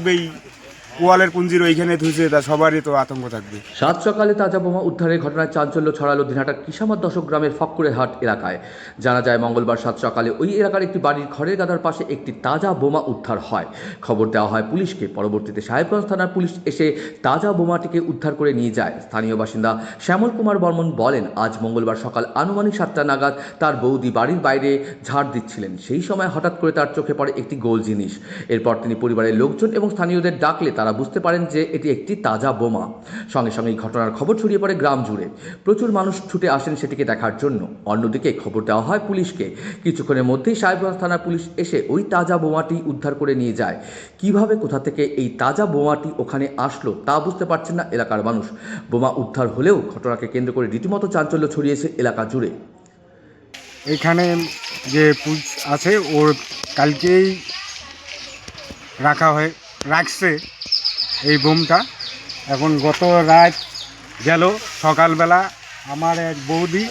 থাকবেই ওয়ালের পুঞ্জির ওইখানে ধুইছে, তা সবারই তো আতঙ্ক থাকবে। সাত সকালে তাজা বোমা উদ্ধারের ঘটনায় চাঞ্চল্য ছড়ালো দিনহাটার কিসামার দশক গ্রামের ফক্করেহাট এলাকায়। জানা যায়, মঙ্গলবার সাত সকালে ওই এলাকার একটি বাড়ির ঘরের গাদার পাশে একটি তাজা বোমা উদ্ধার হয়। খবর দেওয়া হয় পুলিশকে। পরবর্তীতে সাহেবগঞ্জ থানার পুলিশ এসে তাজা বোমাটিকে উদ্ধার করে নিয়ে যায়। স্থানীয় বাসিন্দা শ্যামল কুমার বর্মন বলেন, আজ মঙ্গলবার সকাল আনুমানিক সাতটা নাগাদ তার বৌদি বাড়ির বাইরে ঝাড় দিচ্ছিলেন। সেই সময় হঠাৎ করে তার চোখে পড়ে একটি গোল জিনিস। এরপর তিনি পরিবারের লোকজন এবং স্থানীয়দের ডাকলে তারা বুঝতে পারেন যে এটি একটি তাজা বোমা। সঙ্গে সঙ্গে এই ঘটনার খবর ছড়িয়ে পড়ে গ্রাম জুড়ে। প্রচুর মানুষ ছুটে আসেন সেটিকে দেখার জন্য। অন্যদিকে খবর দেওয়া হয় পুলিশকে। কিছুক্ষণের মধ্যেই সাহেবগঞ্জ থানার পুলিশ এসে ওই তাজা বোমাটি উদ্ধার করে নিয়ে যায়। কীভাবে, কোথা থেকে এই তাজা বোমাটি ওখানে আসলো তা বুঝতে পারছেন না এলাকার মানুষ। বোমা উদ্ধার হলেও ঘটনাকে কেন্দ্র করে রীতিমতো চাঞ্চল্য ছড়িয়েছে এলাকা জুড়ে। এখানে যে পুজ আছে, ওর কালকেই রাখা হয়ে, রাখছে। এই বোমটা। এখন গত রাত গেল সকালবেলা আমার এক বৌদি,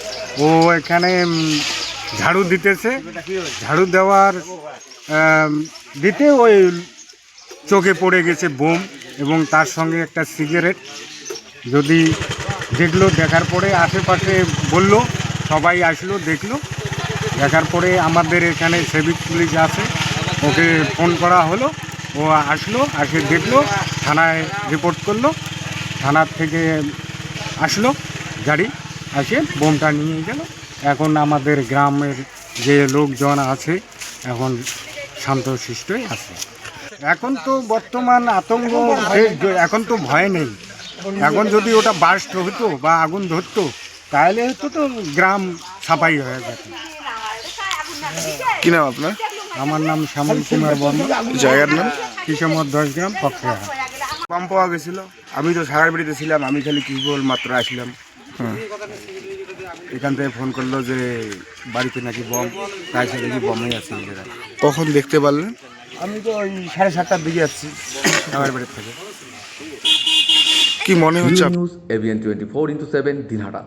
ও এখানে ঝাড়ু দিতেছে। ঝাড়ু দেওয়ার দিতে ওই চোখে পড়ে গেছে বোম এবং তার সঙ্গে একটা সিগারেট। যদি দেখল, দেখার পরে আশেপাশে বলল, সবাই আসলো, দেখল। দেখার পরে আমাদের এখানে সেভিক পুলিশ আছে, ওকে ফোন করা হলো। ও আসলো, আসে দেখল, থানায় রিপোর্ট করল থানার থেকে আসলো, গাড়ি আসে, বোমটা নিয়ে গেল। এখন আমাদের গ্রামের যে লোকজন আছে, এখন শান্তশিষ্টই আছে। এখন তো বর্তমান আতঙ্ক এখন তো ভয় নেই। এখন যদি ওটা বাস্ট হতো বা আগুন ধরতো, তাহলে হতো তো গ্রাম সাফাই হয়ে যেত। কি নাম আপনার? আমার নাম শ্যামল কুমার বর্মা জায়গার নাম? কিশোর দশ গ্রাম পক্ষে পাম্প পাওয়া গেছিল। আমি তো সাগার বাড়িতে ছিলাম আমি খালি কেবল মাত্র আসলাম। হুম। এখান থেকে ফোন করল যে বাড়িতে নাকি বম তাই সে দেখি বমই আছে জায়গায় কখন দেখতে পারলেন? আমি তো ওই সাড়ে সাতটার দিকে যাচ্ছি সাগার বাড়ির থেকে। কি মনে হচ্ছে news AVN twenty four into seven Dinhata.